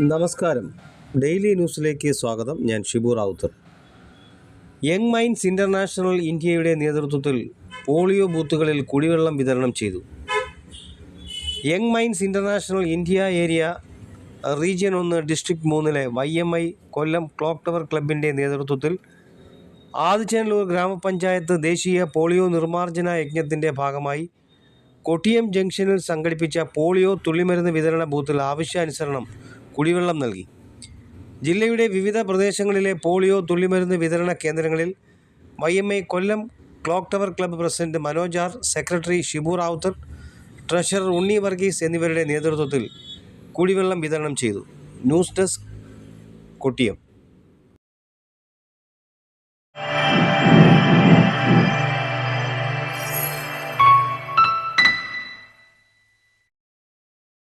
നമസ്കാരം. ഡെയിലി ന്യൂസിലേക്ക് സ്വാഗതം. ഞാൻ Shibu Rawther. Young minds international ഇന്ത്യയുടെ നേതൃത്വത്തിൽ പോളിയോ ബൂത്തുകളിൽ കുടിവെള്ളം വിതരണം ചെയ്തു. Young minds international India area region ഒന്ന് ഡിസ്ട്രിക്ട് മൂന്നിലെ Y M I Kollam clock tower ക്ലബിന്റെ നേതൃത്വത്തിൽ ആദിച്ചനല്ലൂർ ഗ്രാമപഞ്ചായത്ത് ദേശീയ പോളിയോ നിർമ്മാർജന യജ്ഞത്തിന്റെ ഭാഗമായി കൊട്ടിയം ജംഗ്ഷനിൽ സംഘടിപ്പിച്ച പോളിയോ തുള്ളിമരുന്ന് വിതരണ ബൂത്തിൽ ആവശ്യാനുസരണം കുടിവെള്ളം നൽകി. ജില്ലയുടെ വിവിധ പ്രദേശങ്ങളിലെ പോളിയോ തുള്ളിമരുന്ന് വിതരണ കേന്ദ്രങ്ങളിൽ Y M I Kollam clock tower club president Manoj R secretary Shibu Rawther treasurer Unni Varghese എന്നിവരുടെ നേതൃത്വത്തിൽ കുടിവെള്ളം വിതരണം ചെയ്തു. News desk Kottiyam.